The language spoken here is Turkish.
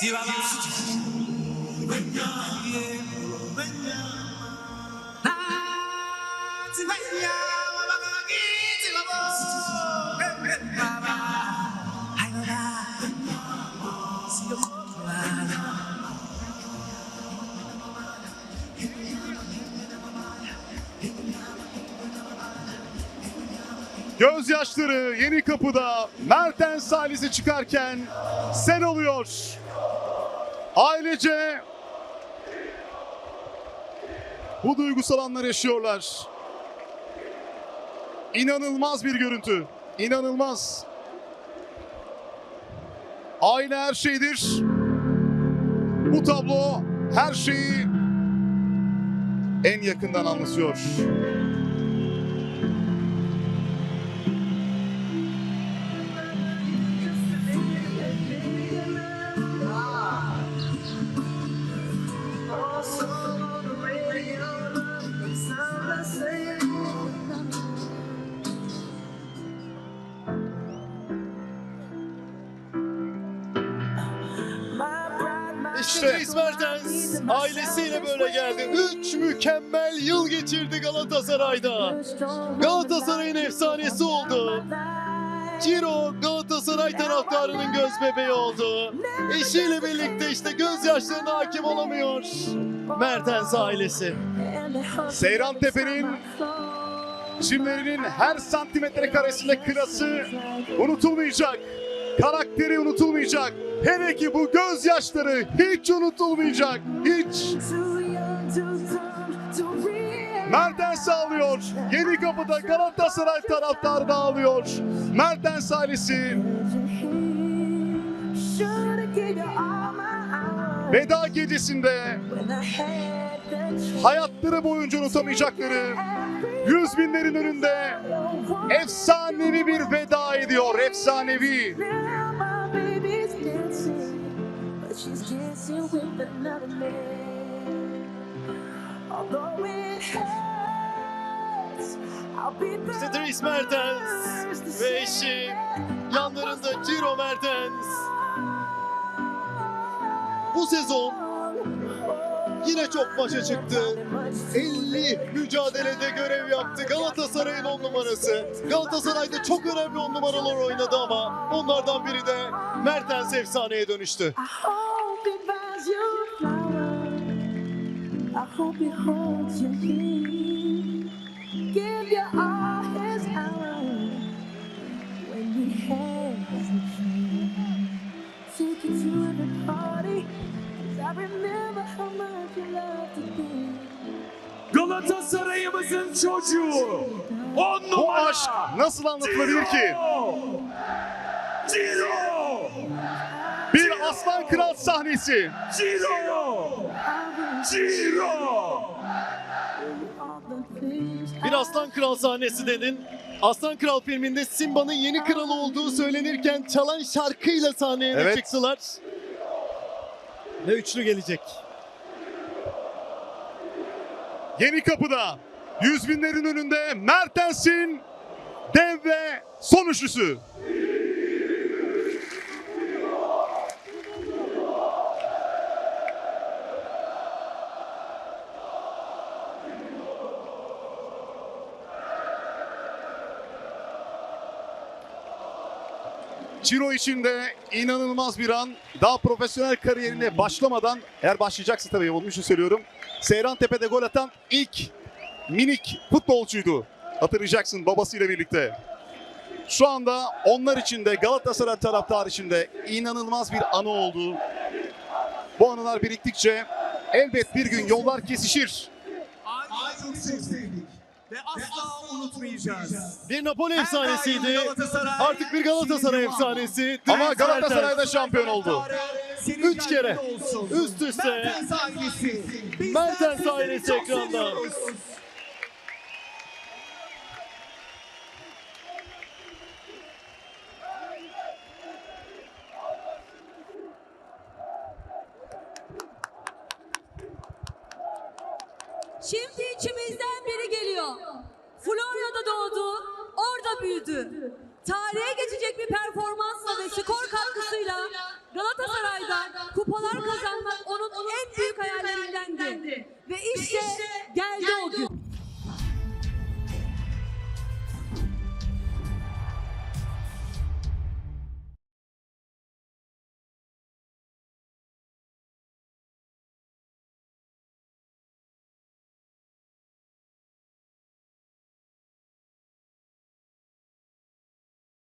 Civava. Gözyaşları yeni kapıda Mertens ailesi çıkarken sen oluyor. Ailece bu duygusal anlar yaşıyorlar. İnanılmaz bir görüntü. İnanılmaz. Aile her şeydir. Bu tablo her şeyi en yakından anlatıyor. İşte Mertens ailesiyle böyle geldi. Üç mükemmel yıl geçirdi Galatasaray'da. Galatasaray'ın efsanesi oldu. Ciro Galatasaray taraftarının göz bebeği oldu. Eşiyle birlikte işte gözyaşlarına hakim olamıyor. Mertens ailesi. Seyran Tepe'nin çimlerinin her santimetre karesinde klası unutulmayacak. Karakteri unutulmayacak. Hele ki bu gözyaşları hiç unutulmayacak. Hiç. Mertens ağlıyor. Yeni kapıda Galatasaray taraftarı da ağlıyor. Mertens ailesi veda gecesinde hayatları boyunca unutamayacakları yüz binlerin önünde efsanevi bir veda ediyor. Efsanevi. İşte Dries Mertens ve eşi yanlarında Ciro Mertens. Bu sezon yine çok maça çıktı. 50 mücadelede görev yaptı. Galatasaray'ın on numarası. Galatasaray'da çok önemli on numaralar oynadı ama onlardan biri de Mertens efsaneye dönüştü. I hope you flowers. I hope he holds you near. Give you all his hours when he has the key. Take you to every party. 'cause I remember how much you loved to be. Galatasaray'ımızın çocuğu. On Bu numara. aşk nasıl anlatılabilir ki? Ciro. Bir aslan kral sahnesi. Ciro. Ciro. Bir Aslan Kral sahnesi dedin. Aslan Kral filminde Simba'nın yeni kralı olduğu söylenirken çalan şarkıyla sahneye Evet. çıktılar. Ve üçlü gelecek. Yeni kapıda yüz binlerin önünde Mertens'in dev ve son üçlüsü. Ciro için de inanılmaz bir an. Daha profesyonel kariyerine başlamadan, eğer başlayacaksa tabii onun için söylüyorum. Seyran Tepe'de gol atan ilk minik futbolcuydu. Hatırlayacaksın babasıyla birlikte. Şu anda onlar için de Galatasaray taraftarı için de inanılmaz bir anı oldu. Bu anılar biriktikçe elbet bir gün yollar kesişir. sevdik ve asla unutmayacağız. Bir Napoli efsanesiydi. Galatasaray, Artık bir Galatasaray devam. efsanesi. Ama Dries Galatasaray da Mertens. şampiyon oldu. Üç kere üst üste Mertens ailesi. Ekranda. Şimdi içimizden. Florya'da doğdu, orada büyüdü. Tarihe geçecek bir performansla ve skor katkısıyla Galatasaray'da kupalar kazanmak onun en büyük hayallerindendi. Ve işte geldi o gün.